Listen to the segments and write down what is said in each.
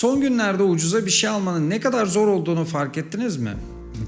Son günlerde ucuza bir şey almanın ne kadar zor olduğunu fark ettiniz mi?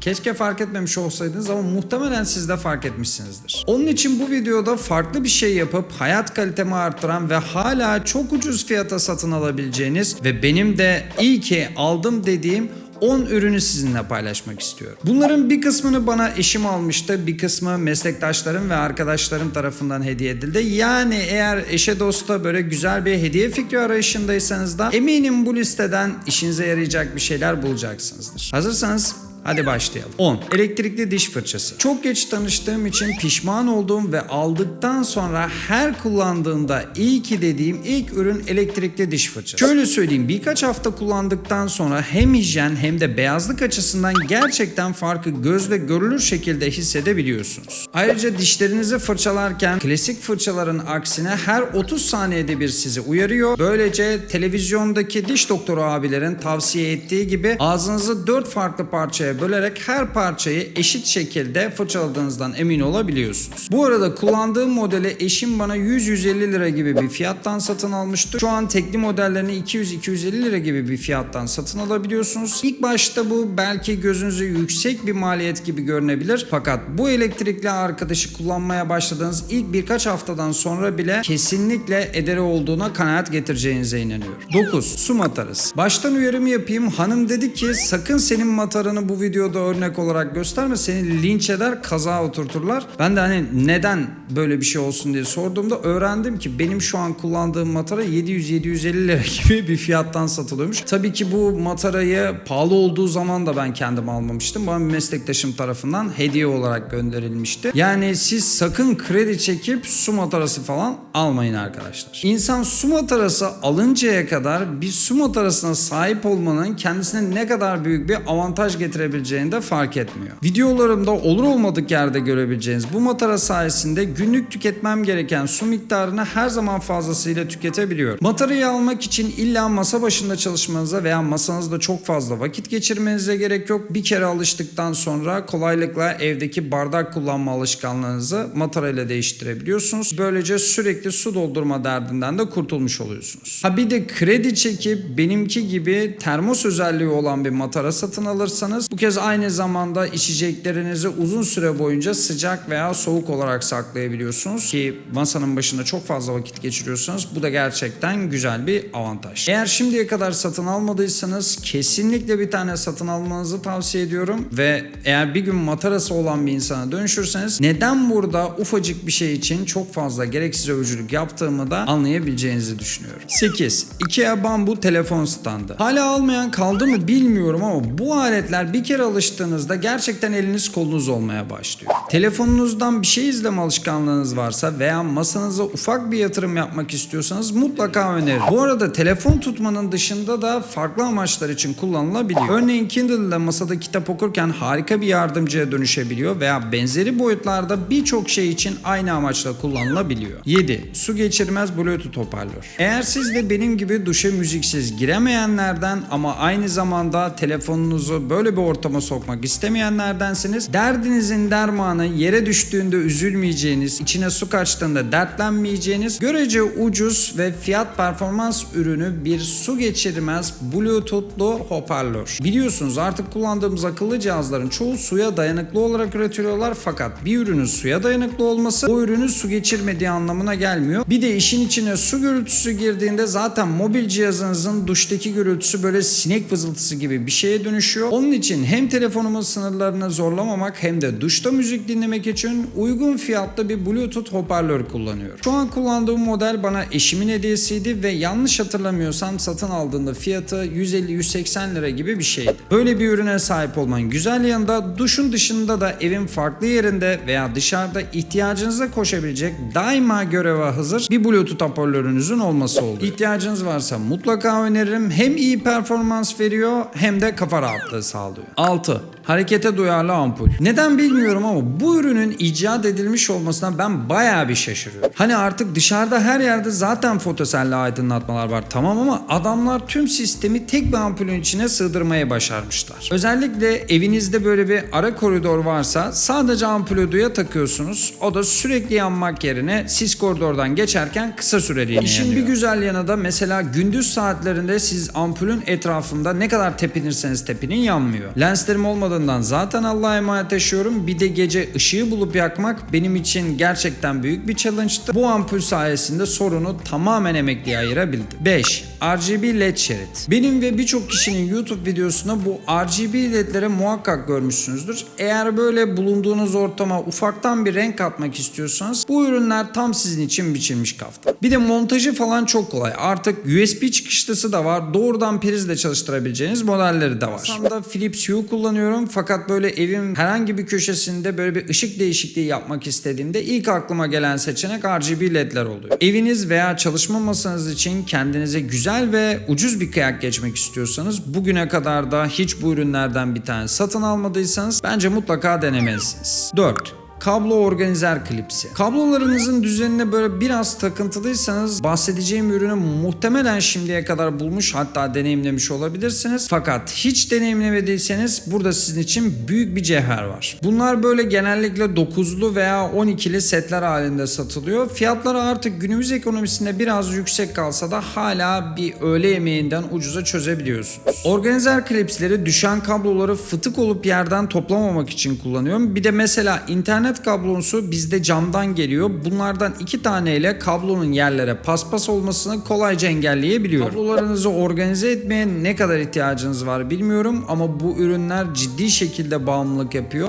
Keşke fark etmemiş olsaydınız ama muhtemelen siz de fark etmişsinizdir. Onun için bu videoda farklı bir şey yapıp hayat kalitemi arttıran ve hala çok ucuz fiyata satın alabileceğiniz ve benim de iyi ki aldım dediğim 10 ürünü sizinle paylaşmak istiyorum. Bunların bir kısmını bana eşim almıştı, bir kısmı meslektaşlarım ve arkadaşlarım tarafından hediye edildi. Yani eğer eşe dosta böyle güzel bir hediye fikri arayışındaysanız da eminim bu listeden işinize yarayacak bir şeyler bulacaksınızdır. Hazırsanız Hadi başlayalım. 10. Elektrikli diş fırçası. Çok geç tanıştığım için pişman olduğum ve aldıktan sonra her kullandığımda iyi ki dediğim ilk ürün elektrikli diş fırçası. Şöyle söyleyeyim birkaç hafta kullandıktan sonra hem hijyen hem de beyazlık açısından gerçekten farkı gözle görülür şekilde hissedebiliyorsunuz. Ayrıca dişlerinizi fırçalarken klasik fırçaların aksine her 30 saniyede bir sizi uyarıyor. Böylece televizyondaki diş doktoru abilerin tavsiye ettiği gibi ağzınızı 4 farklı parçaya bölerek her parçayı eşit şekilde fırçaladığınızdan emin olabiliyorsunuz. Bu arada kullandığım modeli eşim bana 100-150 lira gibi bir fiyattan satın almıştı. Şu an tekli modellerini 200-250 lira gibi bir fiyattan satın alabiliyorsunuz. İlk başta bu belki gözünüze yüksek bir maliyet gibi görünebilir. Fakat bu elektrikli arkadaşı kullanmaya başladığınız ilk birkaç haftadan sonra bile kesinlikle ederi olduğuna kanaat getireceğinize inanıyorum. 9. Su matarası. Baştan uyarımı yapayım. Hanım dedi ki sakın senin matarını bu videoda örnek olarak gösterme. Seni linç eder, kaza oturturlar. Ben de hani neden böyle bir şey olsun diye sorduğumda öğrendim ki benim şu an kullandığım matara 700-750 lira gibi bir fiyattan satılıyormuş. Tabii ki bu matarayı pahalı olduğu zaman da ben kendim almamıştım. Bana meslektaşım tarafından hediye olarak gönderilmişti. Yani siz sakın kredi çekip su matarası falan almayın arkadaşlar. İnsan su matarası alıncaya kadar bir su matarasına sahip olmanın kendisine ne kadar büyük bir avantaj getirebileceğini de fark etmiyor. Videolarımda olur olmadık yerde görebileceğiniz bu matara sayesinde günlük tüketmem gereken su miktarını her zaman fazlasıyla tüketebiliyorum. Matarayı almak için illa masa başında çalışmanıza veya masanızda çok fazla vakit geçirmenize gerek yok. Bir kere alıştıktan sonra kolaylıkla evdeki bardak kullanma alışkanlığınızı matarayla değiştirebiliyorsunuz. Böylece sürekli su doldurma derdinden de kurtulmuş oluyorsunuz. Ha bir de kredi çekip benimki gibi termos özelliği olan bir matara satın alırsanız bu kez aynı zamanda içeceklerinizi uzun süre boyunca sıcak veya soğuk olarak saklayabiliyorsunuz ki masanın başında çok fazla vakit geçiriyorsanız bu da gerçekten güzel bir avantaj. Eğer şimdiye kadar satın almadıysanız kesinlikle bir tane satın almanızı tavsiye ediyorum ve eğer bir gün matarası olan bir insana dönüşürseniz neden burada ufacık bir şey için çok fazla gereksiz övücülük yaptığımı da anlayabileceğinizi düşünüyorum. 8. IKEA Bambu telefon standı. Hala almayan kaldı mı bilmiyorum ama bu aletler bir kere alıştığınızda gerçekten eliniz kolunuz olmaya başlıyor. Telefonunuzdan bir şey izleme alışkanlığınız varsa veya masanıza ufak bir yatırım yapmak istiyorsanız mutlaka öneririm. Bu arada telefon tutmanın dışında da farklı amaçlar için kullanılabiliyor. Örneğin Kindle ile masada kitap okurken harika bir yardımcıya dönüşebiliyor veya benzeri boyutlarda birçok şey için aynı amaçla kullanılabiliyor. 7. Su geçirmez Bluetooth hoparlör. Eğer siz de benim gibi duşa müziksiz giremeyenlerden ama aynı zamanda telefonunuzu böyle bir ortama sokmak istemeyenlerdensiniz. Derdinizin dermanı yere düştüğünde üzülmeyeceğiniz, içine su kaçtığında dertlenmeyeceğiniz görece ucuz ve fiyat performans ürünü bir su geçirmez Bluetooth'lu hoparlör. Biliyorsunuz artık kullandığımız akıllı cihazların çoğu suya dayanıklı olarak üretiliyorlar fakat bir ürünün suya dayanıklı olması o ürünün su geçirmediği anlamına gelmiyor. Bir de işin içine su gürültüsü girdiğinde zaten mobil cihazınızın duştaki gürültüsü böyle sinek vızıltısı gibi bir şeye dönüşüyor. Onun için hem telefonumun sınırlarını zorlamamak hem de duşta müzik dinlemek için uygun fiyatlı bir Bluetooth hoparlör kullanıyorum. Şu an kullandığım model bana eşimin hediyesiydi ve yanlış hatırlamıyorsam satın aldığında fiyatı 150-180 lira gibi bir şeydi. Böyle bir ürüne sahip olman güzel yanında duşun dışında da evin farklı yerinde veya dışarıda ihtiyacınıza koşabilecek daima göreve hazır bir Bluetooth hoparlörünüzün olması oldu. İhtiyacınız varsa mutlaka öneririm. Hem iyi performans veriyor hem de kafa rahatlığı sağlıyor. 6. Harekete duyarlı ampul. Neden bilmiyorum ama bu ürünün icat edilmiş olmasına ben bayağı bir şaşırıyorum. Hani artık dışarıda her yerde zaten fotoselli aydınlatmalar var tamam ama adamlar tüm sistemi tek bir ampulün içine sığdırmayı başarmışlar. Özellikle evinizde böyle bir ara koridor varsa sadece ampulü duya takıyorsunuz. O da sürekli yanmak yerine siz koridordan geçerken kısa süreliğine İşin bir güzel yanı da mesela gündüz saatlerinde siz ampulün etrafında ne kadar tepinirseniz tepinin yanmıyor. Lenslerim olmadığından zaten Allah'a emanet yaşıyorum. Bir de gece ışığı bulup yakmak benim için gerçekten büyük bir challenge'tı. Bu ampul sayesinde sorunu tamamen emekliye ayırabildim. 5. RGB LED şerit. Benim ve birçok kişinin YouTube videosunda bu RGB ledlere muhakkak görmüşsünüzdür. Eğer böyle bulunduğunuz ortama ufaktan bir renk katmak istiyorsanız bu ürünler tam sizin için biçilmiş kafta. Bir de montajı falan çok kolay. Artık USB çıkışlısı da var. Doğrudan prizle çalıştırabileceğiniz modelleri de var. Aslında Philips Hue kullanıyorum fakat böyle evin herhangi bir köşesinde böyle bir ışık değişikliği yapmak istediğimde ilk aklıma gelen seçenek RGB ledler oluyor. Eviniz veya çalışma masanız için kendinize güzel ve ucuz bir kıyak geçmek istiyorsanız bugüne kadar da hiç bu ürünlerden bir tane satın almadıysanız bence mutlaka denemelisiniz. 4. Kablo organizer klipsi. Kablolarınızın düzenine böyle biraz takıntılıysanız bahsedeceğim ürünü muhtemelen şimdiye kadar bulmuş hatta deneyimlemiş olabilirsiniz. Fakat hiç deneyimlemediyseniz burada sizin için büyük bir cevher var. Bunlar böyle genellikle 9'lu veya 12'li setler halinde satılıyor. Fiyatları artık günümüz ekonomisinde biraz yüksek kalsa da hala bir öğle yemeğinden ucuza çözebiliyorsunuz. Organizer klipsleri düşen kabloları fıtık olup yerden toplamamak için kullanıyorum. Bir de mesela internet kablosu bizde camdan geliyor. Bunlardan iki taneyle kablonun yerlere paspas olmasını kolayca engelleyebiliyorum. Kablolarınızı organize etmeye ne kadar ihtiyacınız var bilmiyorum ama bu ürünler ciddi şekilde bağımlılık yapıyor.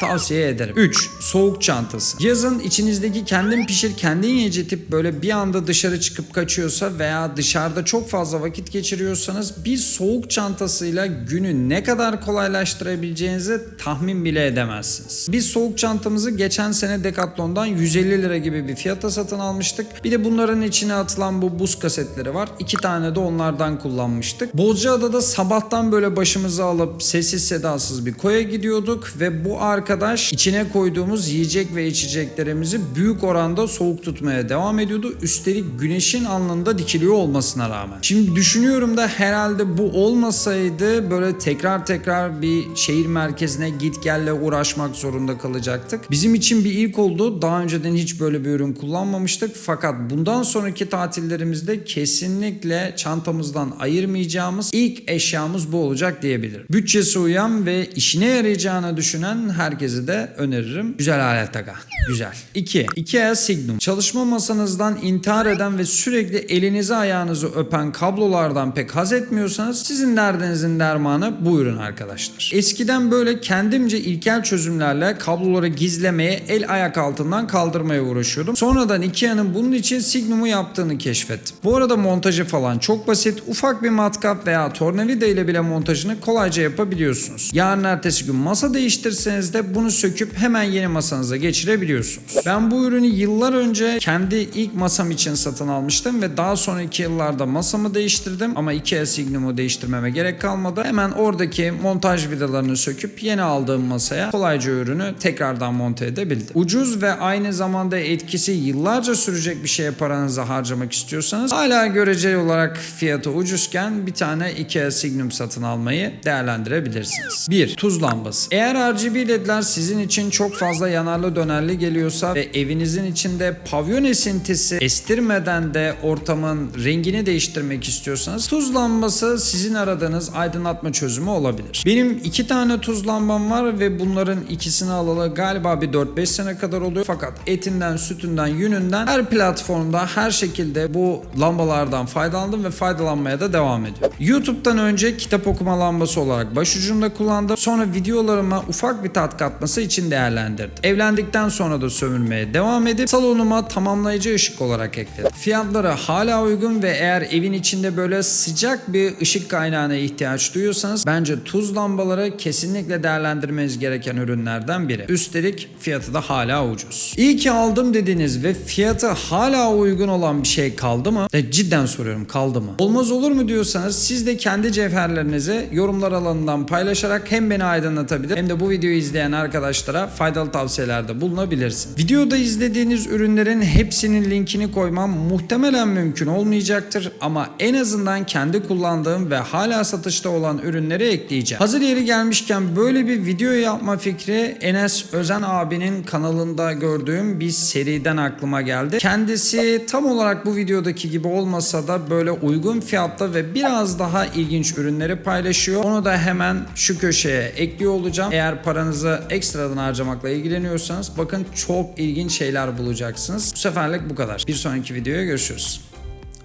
Tavsiye ederim. 3. Soğuk çantası. Yazın içinizdeki kendin pişir kendin yiyece tip böyle bir anda dışarı çıkıp kaçıyorsa veya dışarıda çok fazla vakit geçiriyorsanız bir soğuk çantasıyla günü ne kadar kolaylaştırabileceğinizi tahmin bile edemezsiniz. Biz soğuk çantamızı geçen sene Decathlon'dan 150 lira gibi bir fiyata satın almıştık. Bir de bunların içine atılan bu buz kasetleri var. İki tane de onlardan kullanmıştık. Bozcaada'da sabahtan böyle başımızı alıp sessiz sedasız bir koya gidiyorduk ve bu arkadaş içine koyduğumuz yiyecek ve içeceklerimizi büyük oranda soğuk tutmaya devam ediyordu. Üstelik güneşin alnında dikiliyor olmasına rağmen. Şimdi düşünüyorum da herhalde bu olmasaydı böyle tekrar tekrar bir şehir merkezine git gelle uğraşmak zorunda kalacaktık. Bizim için bir ilk oldu. Daha önceden hiç böyle bir ürün kullanmamıştık. Fakat bundan sonraki tatillerimizde kesinlikle çantamızdan ayırmayacağımız ilk eşyamız bu olacak diyebilirim. Bütçesi uyan ve işine yarayacağını düşünen herkese de öneririm. Güzel alet aga. Güzel. 2. IKEA Signum. Çalışma masanızdan intihar eden ve sürekli elinizi ayağınızı öpen kablolardan pek haz etmiyorsanız sizin derdinizin dermanı bu ürün arkadaşlar. Eskiden böyle kendimce ilkel çözümlerle kabloları gizlemeye el ayak altından kaldırmaya uğraşıyordum. Sonradan Ikea'nın bunun için Signum'u yaptığını keşfettim. Bu arada montajı falan çok basit. Ufak bir matkap veya tornavida ile bile montajını kolayca yapabiliyorsunuz. Yarın ertesi gün masa değiştirseniz de bunu söküp hemen yeni masanıza geçirebiliyorsunuz. Ben bu ürünü yıllar önce kendi ilk masam için satın almıştım ve daha sonraki yıllarda masamı değiştirdim ama Ikea Signum'u değiştirmeme gerek kalmadı. Hemen oradaki montaj vidalarını söküp yeni aldığım masaya kolayca ürünü tekrardan monte edebildim. Ucuz ve aynı zamanda etkisi yıllarca sürecek bir şeye paranızı harcamak istiyorsanız hala göreceli olarak fiyatı ucuzken bir tane Ikea Signum satın almayı değerlendirebilirsiniz. 1. Tuz lambası. Eğer RGB ledler sizin için çok fazla yanarlı dönerli geliyorsa ve evinizin içinde pavyon esintisi estirmeden de ortamın rengini değiştirmek istiyorsanız tuz lambası sizin aradığınız aydınlatma çözümü olabilir. Benim iki tane tuz lambam var ve bunların ikisini alalı galiba bir 4-5 sene kadar oluyor. Fakat etinden, sütünden, yününden her platformda her şekilde bu lambalardan faydalandım ve faydalanmaya da devam ediyorum. YouTube'dan önce kitap okuma lambası olarak başucumda kullandım. Sonra videolarıma ufak bir tat katması için değerlendirdim. Evlendikten sonra da sömürmeye devam edip salonuma tamamlayıcı ışık olarak ekledim. Fiyatları hala uygun ve eğer evin içinde böyle sıcak bir ışık kaynağına ihtiyaç duyuyorsanız bence tuz lambaları kesinlikle değerlendirmeniz gereken ürünlerden biri. Üstelik fiyatı da hala ucuz. İyi ki aldım dediğiniz ve fiyatı hala uygun olan bir şey kaldı mı? De cidden soruyorum kaldı mı? Olmaz olur mu diyorsanız siz de kendi cevherlerinizi yorumlar alanından paylaşarak hem beni aydınlatabilir hem de bu videoyu izleyen arkadaşlara faydalı tavsiyelerde bulunabilirsiniz. Videoda izlediğiniz ürünlerin hepsinin linkini koymam muhtemelen mümkün olmayacaktır ama en azından kendi kullandığım ve hala satışta olan ürünleri ekleyeceğim. Hazır yeri gelmişken böyle bir video yapma fikri Enes Özen abinin kanalında gördüğüm bir seriden aklıma geldi. Kendisi tam olarak bu videodaki gibi olmasa da böyle uygun fiyatta ve biraz daha ilginç ürünleri paylaşıyor. Onu da hemen şu köşeye ekliyor olacağım. Eğer paranızı ekstradan harcamakla ilgileniyorsanız bakın çok ilginç şeyler bulacaksınız. Bu seferlik bu kadar. Bir sonraki videoya görüşürüz.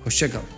Hoşçakalın.